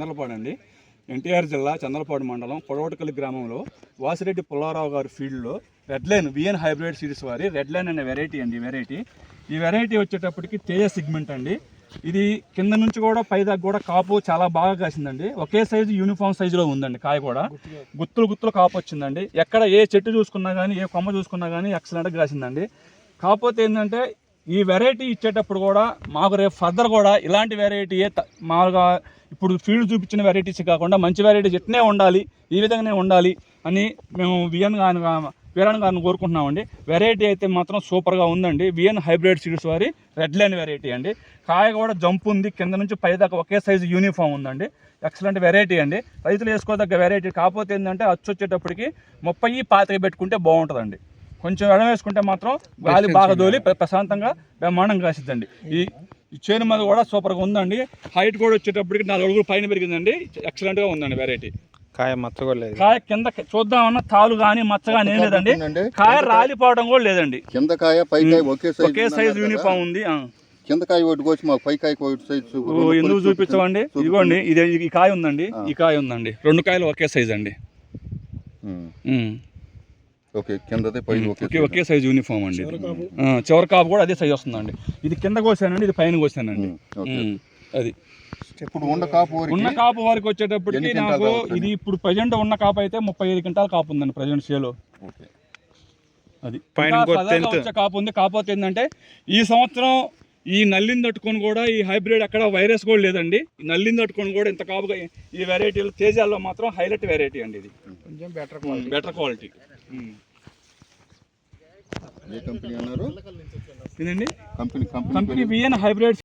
చంద్రపాడు అండి ఎన్టీఆర్ జిల్లా చంద్రపాడు మండలం పొడవటకల్లి గ్రామంలో వాసిరెడ్డి పుల్లారావు గారి ఫీల్డ్లో red line VN hybrid series వారి రెడ్ లైన్ అనే వెరైటీ అండి వెరైటీ. ఈ వెరైటీ వచ్చేటప్పటికి తేజ సిగ్మెంట్ అండి. ఇది కింద నుంచి కూడా పై దాకా కూడా కాపు చాలా బాగా కాసిందండి. ఒకే సైజు యూనిఫామ్ సైజులో ఉందండి కాయ కూడా. గుత్తులు గుత్తులు కాపు వచ్చిందండి. ఎక్కడ ఏ చెట్టు చూసుకున్నా కానీ ఏ కొమ్మ చూసుకున్నా కానీ ఎక్సలెంట్గా కాసిందండి. కాకపోతే ఏంటంటే ఈ వెరైటీ ఇచ్చేటప్పుడు కూడా మాకు రేపు ఫర్దర్ కూడా ఇలాంటి వెరైటీయే త- మామూలుగా ఇప్పుడు ఫీల్డ్ చూపించిన వెరైటీస్ కాకుండా మంచి వెరైటీస్ ఇట్నే ఉండాలి ఈ విధంగానే ఉండాలి అని మేము విఎన్ గాని వీరన్ గారిని కోరుకుంటున్నామండి. వెరైటీ అయితే మాత్రం సూపర్గా ఉందండి. విఎన్ హైబ్రిడ్ సీడ్స్ వారి రెడ్ లైన్ వెరైటీ అండి. కాయ కూడా జంప్ ఉంది. కింద నుంచి పై దాకా ఒకే సైజు యూనిఫామ్ ఉందండి. ఎక్సలెంట్ వెరైటీ అండి. రైతులు వేసుకోదగ్గ వెరైటీ కాకపోతే ఏంటంటే అచ్చు వచ్చేటప్పటికి ముప్పై పాతిక పెట్టుకుంటే బాగుంటుందండి. కొంచెం ఎడం వేసుకుంటే మాత్రం గాలి బాగా దోలి ప్ర- ప్రశాంతంగా బ్రహ్మాండంగా కాసిద్దండి ఈ చేను మీద కూడా సూపర్గా ఉందండి. హైట్ కూడా వచ్చేటప్పటికి నాలుగు అడుగులు పైన పెరిగిందండి. ఎక్సలెంట్గా ఉందండి వెరైటీ కాయ మచ్చగొలేదు కాయ కింద చూద్దామన్నా తాలు కానీ మచ్చ కానీ ఏం లేదండి. కాయ రాలిపోవడం కూడా లేదండి. కింద కాయ పై కాయ ఒకే సైజు ఒకే సైజు యూనిఫామ్ ఉంది. కింద కాయ ఒకటి కోసి మాకు పై కాయ ఒకటి సైజు ఎందుకు చూపించమండి? ఇదిగోండి ఇది ఈ కాయ ఉందండి ఈ కాయ ఉందండి. రెండు కాయలు ఒకే సైజ్ అండి. ఓకే కిందది ఒకే సైజ్. యూనిఫామ్ అండి చివరి కాపు. కూడా అదే సైజ్ వస్తుందండి. ఇది కింద కోసానండి ఇది పైన కోసానండి. అది. ఇప్పుడు ఉండ కాపు ఉన్న కాపు వరకు వచ్చేటప్పటికి నాకు ఇది ఇప్పుడు ప్రజెంట్ ఉన్న కాపు అయితే ముప్పై ఐదు క్వింటాల కాపు ఉందండి ప్రజెంట్ సేలో ఓకే. అది. పైన. వచ్చే కాపు ఉంది. కాకపోతే ఏంటంటే ఈ సంవత్సరం ఈ నల్లిని తట్టుకొని కూడా ఈ హైబ్రిడ్ అక్కడ వైరస్ కూడా లేదండి. ఈ నల్లిని తట్టుకొని కూడా ఇంత కాపుగా ఈ వెరైటీలు తేజాల్లో మాత్రం హైలైట్ వెరైటీ అండి ఇది. కొంచెం బెటర్ బెటర్ క్వాలిటీ ఏ కంపెనీ అన్నారు? Company company company VN hybrid